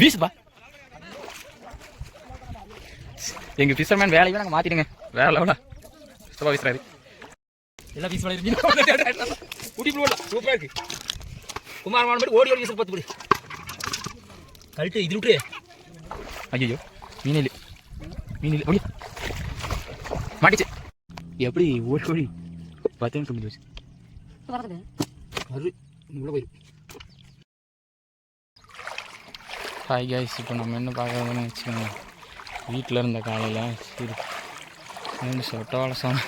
வீசுப்பா. எங்க ஃபிஷர்மேன் வேலையை நாங்கள் மாத்திடுங்க. வேற லெவலா சுத்தமாக வீசுறாரு. எல்லாம் வீசு பண்ணிருக்கீங்க குடி புள்ள சூப்பரா இருக்கு. குமார் மாதிரி ஓடி ஓடி வீசு பத்து குடி. கழட்டு இது விட்டு ஐயோ மீன் இல்லை. மீன் இல்லை. ஓடி. மாட்டிச்சு. எப்படி ஓடி ஓடி? பத்து நிமிஷம் முடிஞ்சு அது உள்ள போயிரு. ஹாய் காய்ஸ் இப்போ நம்ம என்ன பார்க்குறதுன்னு வச்சுக்கோங்க வீட்டில் இருந்த காலையில் சரி. ரெண்டு சொட்டவாழை சோனம்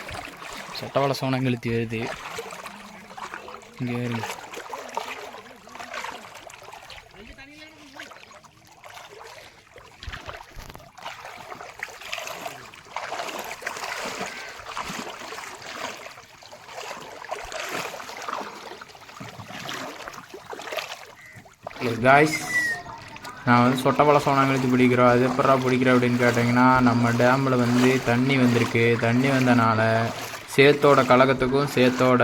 சொட்டவாழை சோனை கழுத்தி வருது. இங்கே இருங்க காய்ஸ் நான் வந்து சொட்டை சொட்டப்பழ சோனாங்கழுத்தி பிடிக்கிறோம் அது எப்படா பிடிக்கிறோம் அப்படின்னு கேட்டிங்கன்னா நம்ம டேமில் வந்து தண்ணி வந்திருக்கு. தண்ணி வந்தனால சேத்தோட கழகத்துக்கும் சேத்தோட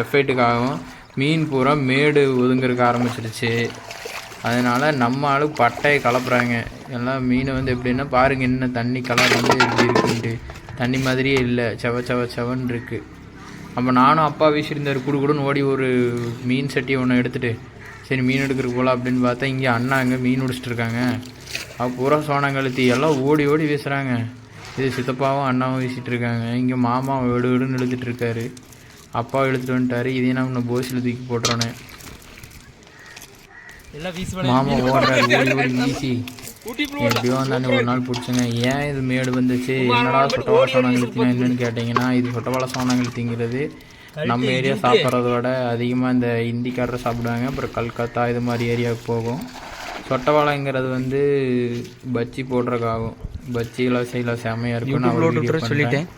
எஃபெக்ட்டுக்காகவும் மீன் பூரா மேடு ஒதுங்கறதுக்கு ஆரம்பிச்சிருச்சு. அதனால் நம்ம ஆளு பட்டையை கலப்புறாங்க. எல்லாம் மீன் வந்து எப்படின்னா பாருங்க என்ன தண்ணி கலர் வந்து எப்படி இருக்குன்ட்டு. தண்ணி மாதிரியே இல்லை. செவ செவ செவன் இருக்குது அப்போ நானும் அப்பா வீசியிருந்தார் குடு குடுன்னு ஓடி ஒரு மீன் சட்டி ஒன்று எடுத்துகிட்டு சரி மீன் எடுக்கிறதுக்கு போகலாம் அப்படின்னு பார்த்தா இங்கே அண்ணா அங்கே மீன் பிடிச்சிட்டு இருக்காங்க அப்போ பூரா சோனங்கழுத்தி எல்லாம் ஓடி ஓடி வீசுகிறாங்க இது சித்தப்பாவும் அண்ணாவும் வீசிட்டு இருக்காங்க இங்கே மாமா வெடு வெடுன்னு இழுத்துட்டு இருக்காரு அப்பா இழுத்துட்டு வந்துட்டாரு. இதையும் நான் உன்னை போசில் தூக்கி வீசு மாமா ஓடுறாரு. ஓடி ஓடி வீசி. எப்படியோ வந்தானே ஒரு நாள் பிடிச்சுங்க. ஏன் இது மேடு வந்துச்சு? என்னடா சொட்டவாழ சோனாங்கழுத்தினா என்னன்னு கேட்டிங்கன்னா இது சொட்டவாழ சோனாங்கழுத்திங்கிறது நம்ம ஏரியா சாப்பிட்றத விட அதிகமாக இந்த இந்திக்காரரை சாப்பிடுவாங்க. அப்புறம் கல்கத்தா இது மாதிரி ஏரியாவுக்கு போகும். சொட்டவாழைங்கிறது வந்து பஜ்ஜி போடுறதுக்காகும் பஜ்ஜிலாம் செய்யலாம் செமையாக இருக்கும் நான் சொல்லிட்டேன்.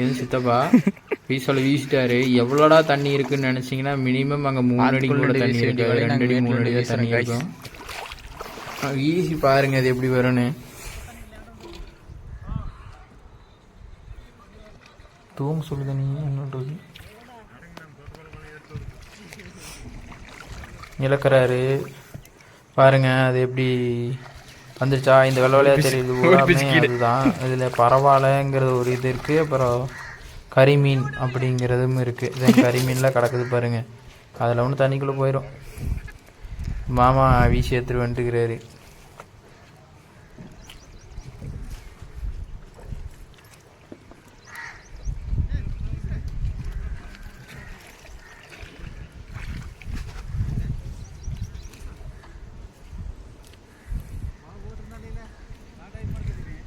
இது சித்தப்பா? வீசல வீசிட்டாரு. எவ்வளோடா தண்ணி இருக்குன்னு நினச்சிங்கன்னா மினிமம் அங்கே மூணு அடி கூட தண்ணி இருக்கு ரெண்டு அடி மூணு அடி தான் தண்ணி இருக்கும். ஈஸி பாருங்க அது எப்படி வரும்னு. தூங்க சொல்லுது நீ என்னன்றது இழக்கிறாரு. பாருங்க அது எப்படி வந்துருச்சா? இந்த வெள்ளை வெள்ளையா தெரியுது அதுதான். இதில் பரவாயில்லங்கிறது ஒரு இது இருக்குது அப்புறம் கரிமீன் அப்படிங்கிறதும் இருக்குது இது கரிமீன்லாம் கிடக்குது பாருங்க. அதில் ஒன்று தண்ணிக்குள்ளே போயிடும் மாமா வீசி எடுத்துட்டு வந்துட்டுக்கிறாரு.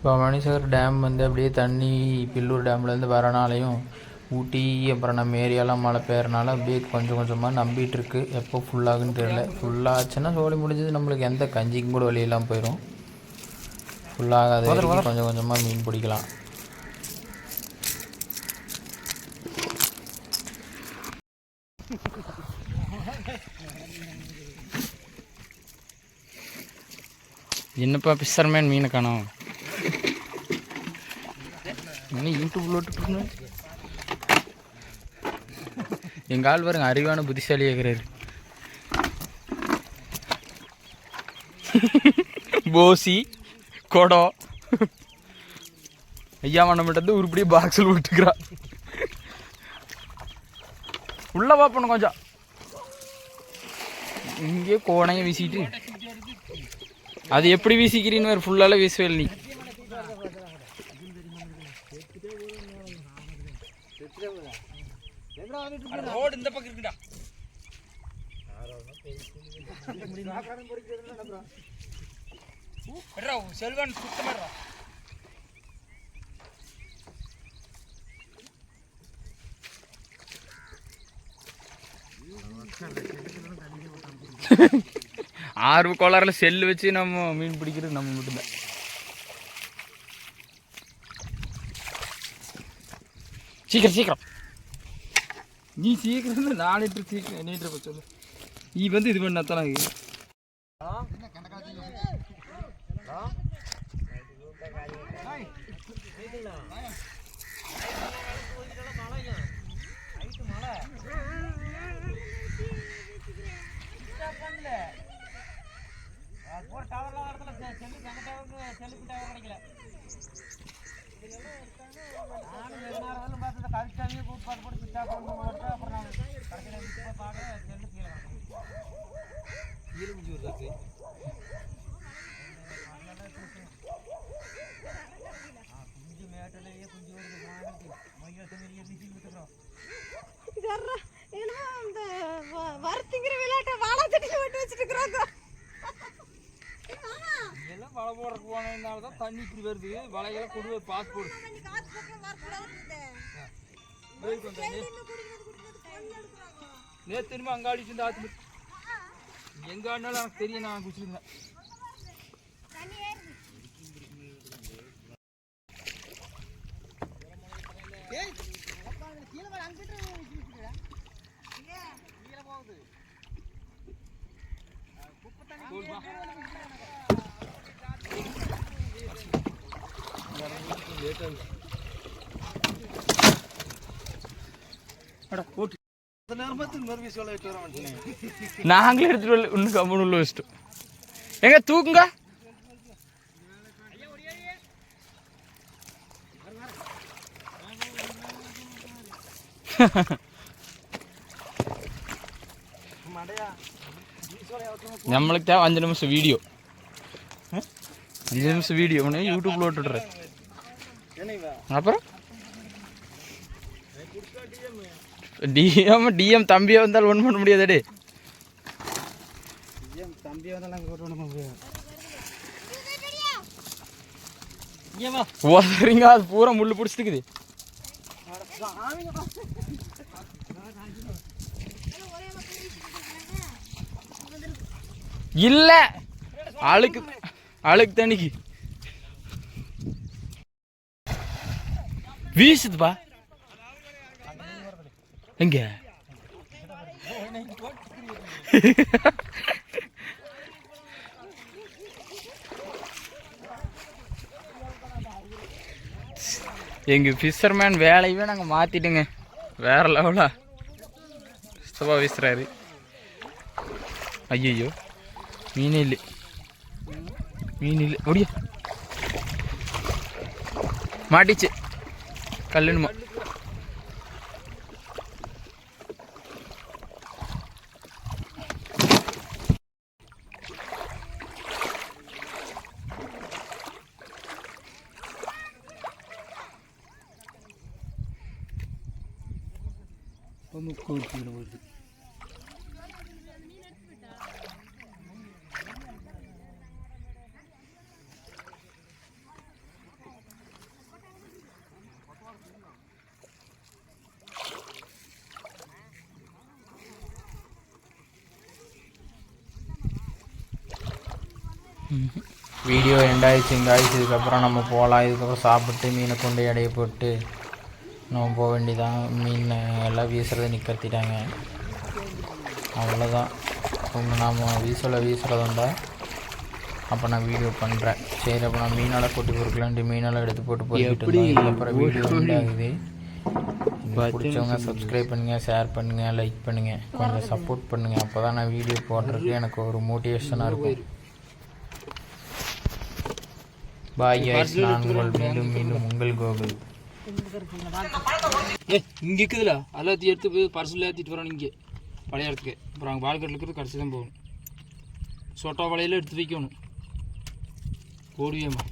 இப்போ மணிசாகர் டேம் வந்து அப்படியே தண்ணி பில்லூர் டேம்லேருந்து வரனாலையும் ஊட்டி அப்புறம் நம்ம ஏரியாலாம் மழை பெய்யறனால அப்படியே கொஞ்சம் கொஞ்சமாக நம்பிட்டு இருக்கு எப்போ ஃபுல்லாகுன்னு தெரியல. ஃபுல்லாச்சுன்னா சோழி முடிஞ்சது. நம்மளுக்கு எந்த கஞ்சிக்கும் கூட வெளியெல்லாம் போயிடும் ஃபுல்லாகாத கொஞ்சம் கொஞ்சமாக மீன் பிடிக்கலாம். என்னப்பா பிசர்மேன் மீனை காணோம். என்ன யூடியூப்ல விட்டுட்டு எங்கள் ஆள் பாருங்க அறிவான புத்திசாலி இருக்கிறார் போசி குடம் ஐயா மண்ண மட்டும் உருப்படியே பாக்ஸில் விட்டுக்கிறா உள்ள பார்ப்போம் கொஞ்சம். இங்கே கோணையை வீசிட்டு. அது எப்படி வீசிக்கிறீன்னு வேறு ஃபுல்லால வீசவே இல்லை நீ. ரோடு இந்த பக்கம் இருக்குடா. செல்வன் சுத்தமா ஆர்வ கோளாறுல செல்லு வச்சு நம்ம மீன் பிடிக்கிறது நம்ம மட்டும்தான் சீக்கிரம் சீக்கிரம். நீ சீக்கிரம் நான் லிட்டர் சீக்கிரம் நீட்டர் சொல்லு. நீ வந்து இது பண்ண தான் மழை டவர்லாம் இடத்துல செல்லு எங்க டவருக்கு செல்லுக்கு டவர் கிடைக்கல நானும் வெகு பார்த்து இந்த கூப்பிட்டு போட்டு சுவிட்ச் ஆஃப் போட்டு போய் கீழே கீழே முடிஞ்சு வருது குஞ்சு மேட்டிலேயே குஞ்சு வருது. மாடுக்கு மொய்யல் தண்ணியிலேயே மிஷின் விட்டுக்கிறோம் என்னமோ விளையாட்டை வாழைத்தடியில விட்டு வச்சுட்டு இருக்கிறாங்க. எல்லாம் வலை போடுறதுக்கு போனதுனால தான் தண்ணி இப்படி வருது வலைகளை கொடு பார்த்து போடு இன்னைக்கு நேற்று திரும்ப அங்கே இருந்த ஆத்து எங்க ஆடினாலும் எனக்கு தெரியும் நான் குடிச்சிருந்தேன். ஏறுது. நாங்களே எடுத்துட்டு வரல. இன்னும் கம்மன் உள்ள வச்சுட்டோம். எங்க தூக்குங்க? நம்மளுக்கு தேவை அஞ்சு நிமிஷம் வீடியோ அஞ்சு நிமிஷம் வீடியோ உடனே யூடியூப்ல விட்டுடுறேன். அப்புறம்? டிஎம் டிஎம் தம்பியை வந்தால் ஒன்றும் பண்ண முடியாதே தம்பி வந்தாலும் போட்டு ஓதுறீங்க அது பூரா முள்ளு பிடிச்சிட்டுக்குது. இல்ல. அழுக்கு அழுக்கு தண்ணிக்கு. வீசுதுப்பா. எங்க? எங்கள் ஃபிஷர்மேன் வேலையவே நாங்கள் மாற்றிட்டுங்க வேற லெவலா சுத்தமாக வீசுறாரு. ஐயோ மீன் இல்லை. மீன் இல்லை. ஒடியா மாட்டிச்சு. கல்லுனுமா வீடியோ எண்டாயிடுச்சு இந்த ஆயிடுச்சு இதுக்கப்புறம் நம்ம போகலாம். இதுக்கப்புறம் சாப்பிட்டு மீனை கொண்டு எடைய போட்டு நம்ம போக வேண்டியதான் மீன் எல்லாம் வீசுறதை நிற்கத்திட்டாங்க அவ்வளோதான் நாம் வீசல வீசுறதுண்டா அப்போ நான் வீடியோ பண்ணுறேன் சரி அப்போ நான் மீனெல்லாம் கொட்டி பொறுக்கலான்ட்டு மீனெல்லாம் எடுத்து போட்டு இருந்தோம். அப்புறம் வீடியோ ஆகுது. பிடிச்சவங்க சப்ஸ்கிரைப் பண்ணுங்கள் ஷேர் பண்ணுங்கள் லைக் பண்ணுங்கள் கொஞ்சம் சப்போர்ட் பண்ணுங்கள் அப்போ தான் நான் வீடியோ போடுறதுக்கு எனக்கு ஒரு மோட்டிவேஷனாக இருக்கும். பாய் நான் உங்கள் மீண்டும் மீண்டும் உங்கள் கோகுல். ஏ இங்கே இருக்குதுல எல்லாத்தையும் எடுத்து போய் பர்சனில் ஏற்றிட்டு வரணும் இங்கே. பழைய இடத்துக்கு அப்புறம் அங்கே பால்கட்டில் இருக்கிறது கடைசி தான் போகணும். சொட்டா வலையில் எடுத்து வைக்கணும். ஓடுவேம்மா